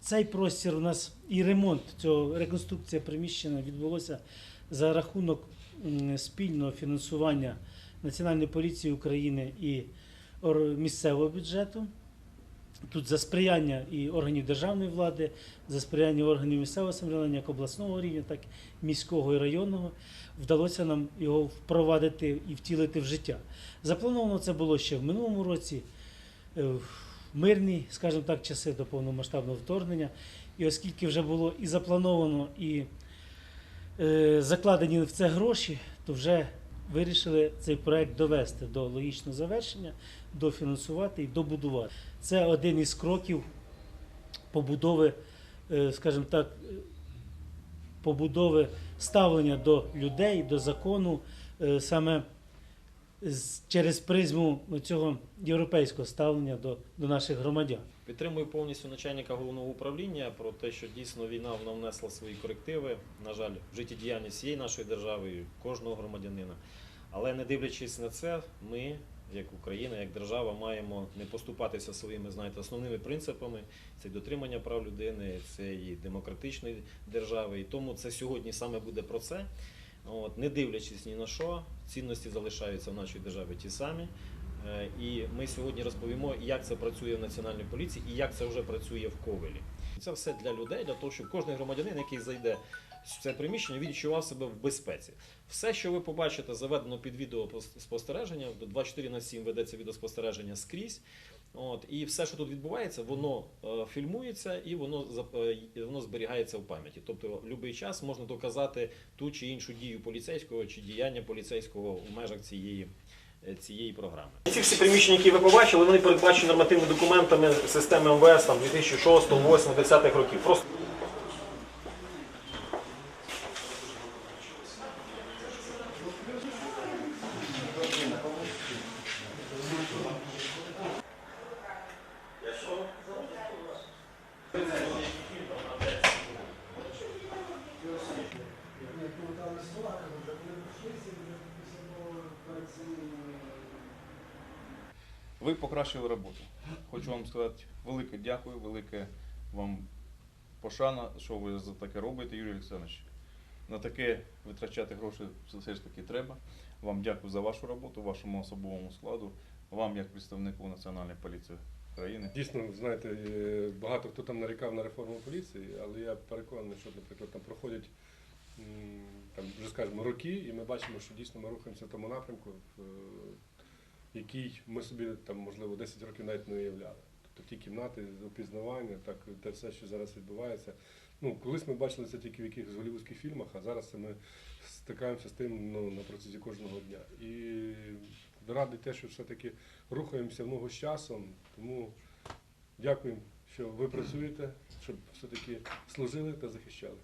Цей простір у нас і ремонт цього реконструкція приміщення відбулося за рахунок спільного фінансування Національної поліції України і місцевого бюджету. Тут за сприяння і органів державної влади, за сприяння органів місцевого самоврядування, як обласного рівня, так і міського і районного, вдалося нам його впровадити і втілити в життя. Заплановано це було ще в минулому році, е, в мирні, скажімо так, часи до повномасштабного вторгнення. І оскільки вже було і заплановано, і е, закладені в це гроші, то вже вирішили цей проект довести до логічного завершення, дофінансувати і добудувати. Це один із кроків побудови, е, скажімо так, е, побудови ставлення до людей, до закону е, саме через призму цього європейського ставлення до, до наших громадян. Підтримую повністю начальника головного управління про те, що дійсно війна вона внесла свої корективи, на жаль, в життєдіяльність всієї нашої держави, і кожного громадянина. Але не дивлячись на це, ми, як Україна, як держава, маємо не поступатися своїми, знаєте, основними принципами. Це дотримання прав людини, це і демократичної держави. І тому це сьогодні саме буде про це. От, не дивлячись ні на що, цінності залишаються в нашій державі ті самі. Е, І ми сьогодні розповімо, як це працює в національній поліції і як це вже працює в Ковелі. Це все для людей, для того, щоб кожен громадянин, який зайде в це приміщення, відчував себе в безпеці. Все, що ви побачите, заведено під відеоспостереження, до 24 на 7 ведеться відеоспостереження скрізь. От, і все, що тут відбувається, воно е, фільмується і воно, е, воно зберігається в пам'яті. Тобто, в будь-який час можна доказати ту чи іншу дію поліцейського чи діяння поліцейського у межах цієї е, цієї програми. Ці всі приміщення, які ви побачили, вони передбачені нормативними документами системи МВС там 2006, 2008, 2010 років. Просто Ви покращили роботу. Хочу вам сказати велике дякую, велике вам пошана, що ви за таке робите, Юрій Олександрович. На таке витрачати гроші все ж таки треба. Вам дякую за вашу роботу, вашому особовому складу, вам як представнику Національної поліції країни. Дійсно, знаєте, е, багато хто там нарікав на реформу поліції, але я переконаний, що, наприклад, там проходять там, вже скажімо, роки, і ми бачимо, що дійсно ми рухаємося в тому напрямку, який ми собі там, можливо, 10 років навіть не уявляли. Тобто ті кімнати опізнавання, так те все, що зараз відбувається. Ну, колись ми бачили це тільки в якихось голівудських фільмах, а зараз ми стикаємося з тим ну, на протязі кожного дня. І радий те, що все-таки рухаємося в ногу з часом. Тому дякуємо, що ви працюєте, щоб все-таки служили та захищали.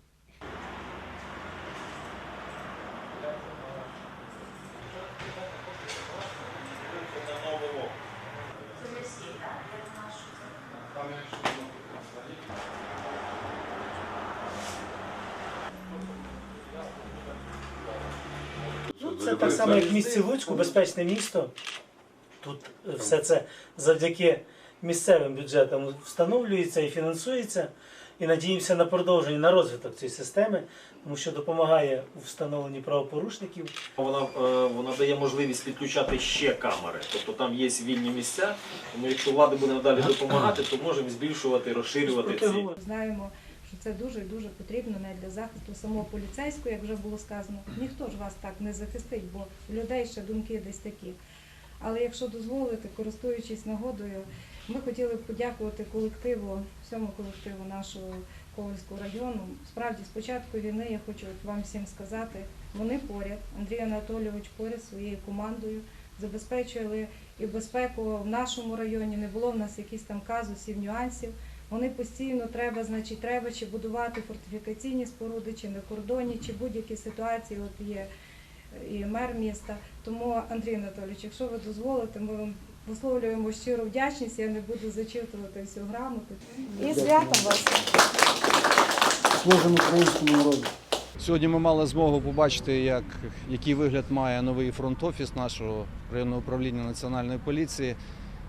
Ну, це так само, як в місті Луцьку, безпечне місто. Тут е, все це завдяки місцевим бюджетам встановлюється і фінансується. І надіємося на продовження, на розвиток цієї системи, тому що допомагає у встановленні правопорушників. Вона, е, вона дає можливість підключати ще камери. Тобто там є вільні місця. Тому якщо влада буде надалі допомагати, то можемо збільшувати, розширювати ці. Знаємо, що це дуже і дуже потрібно навіть для захисту самого поліцейського, як вже було сказано. Ніхто ж вас так не захистить, бо у людей ще думки десь такі. Але якщо дозволите, користуючись нагодою, ми хотіли б подякувати колективу, всьому колективу нашого Ковальського району. Справді, з початку війни я хочу вам всім сказати, вони поряд, Андрій Анатолійович поряд своєю командою забезпечували і безпеку в нашому районі. Не було в нас якихось там казусів, нюансів. Вони постійно треба, значить, треба чи будувати фортифікаційні споруди, чи на кордоні, чи будь-які ситуації. От є е, і мер міста. Тому, Андрій Анатолійович, якщо ви дозволите, ми вам висловлюємо щиру вдячність. Я не буду зачитувати всю грамоту. І святом вас! Служимо українському народу. Сьогодні ми мали змогу побачити, як, який вигляд має новий фронт-офіс нашого районного управління національної поліції.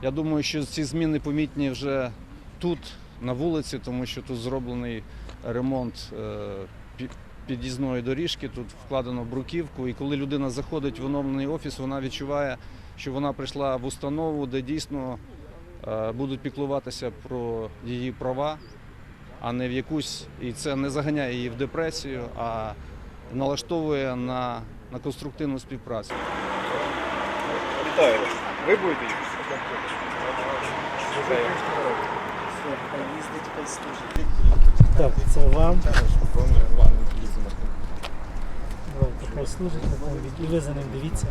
Я думаю, що ці зміни помітні вже тут, на вулиці, тому що тут зроблений ремонт е, під'їзної доріжки, тут вкладено бруківку. І коли людина заходить в оновлений офіс, вона відчуває, що вона прийшла в установу, де дійсно е, будуть піклуватися про її права а не в якусь, і це не заганяє її в депресію, а налаштовує на, на конструктивну співпрацю. Вітаю вас. Ви будете їхати? Так, це вам. Давайте, хай служить, і ви за ним дивіться.